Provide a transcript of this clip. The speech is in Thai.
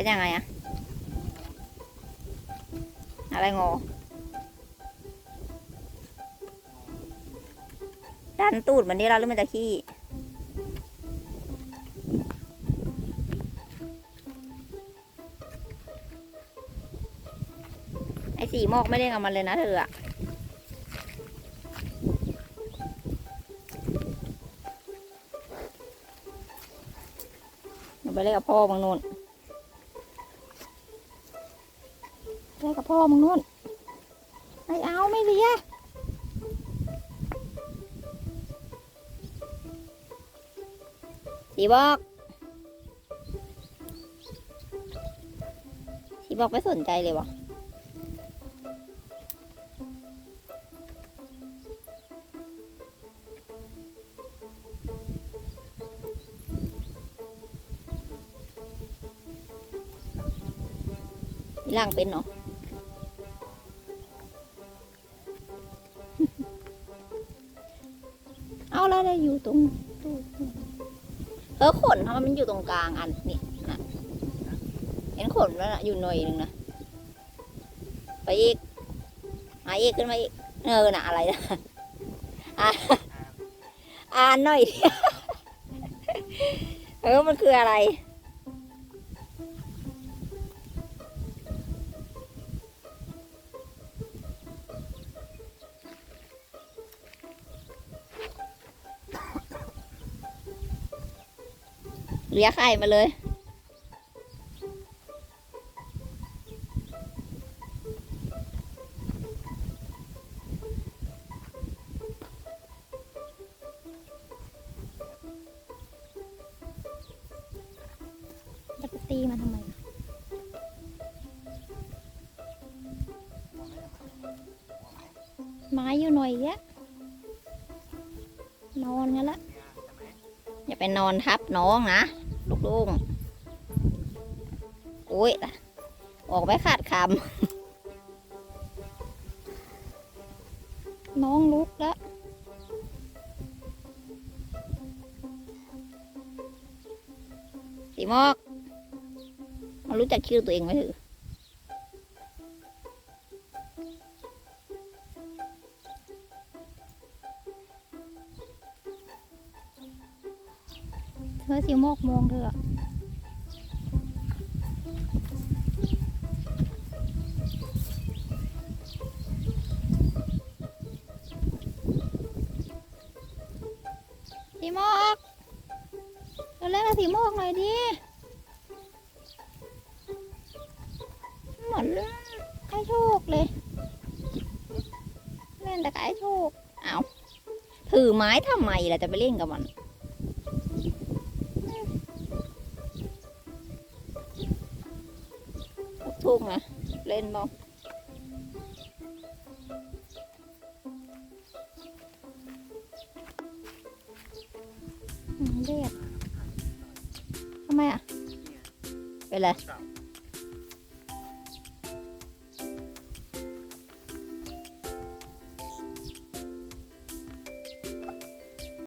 เป็นยังไงอะอะไรงอดันตูดมันนี่เราหรือมันจะขี้ไอ้สีมอกไม่เล่นกับมันเลยนะเธออะเดี๋ยวไปเล่นกับพ่อมึงโน่น เล่นกับพ่อมึงนู่น ไม่เอาไม่เลียสีบอกสีบอกไม่สนใจเลยวะมีร่างเป็นเนาะ แล้วได้อยู่ตรงตู้เออขนทำไมมันอยู่ตรงกลางอันนี่นะเห็นขนแล้วนะอยู่หน่อยหนึ่งนะไปอีกมาอีกขึ้นมาอีกเออน่ะอะไรนะอ่านหน่อยเออมันคืออะไร เลียไข่มาเลยจะไปตีมันทำไม ไม้อยู่หน่อยแยะนอนกันละอย่าไปนอนทับน้องนะ ลูกๆโอ้ย ออกไปขาดคำ น้องลุกแล้วสีมอก มันรู้จักชื่อตัวเองไหมถือ เธอสีมอกมงเธอะสีโมกเราเล่นกับสีโมกหน่อยดิหมือนเล่นไอ้โชคเลย เล่นแต่กับไอ้โชคเอาถือไม้ทำไมล่ะจะไปเล่นกับมัน ทุ่งนะเล่นบ้างอืมเรียบทำไมอะเป็นไร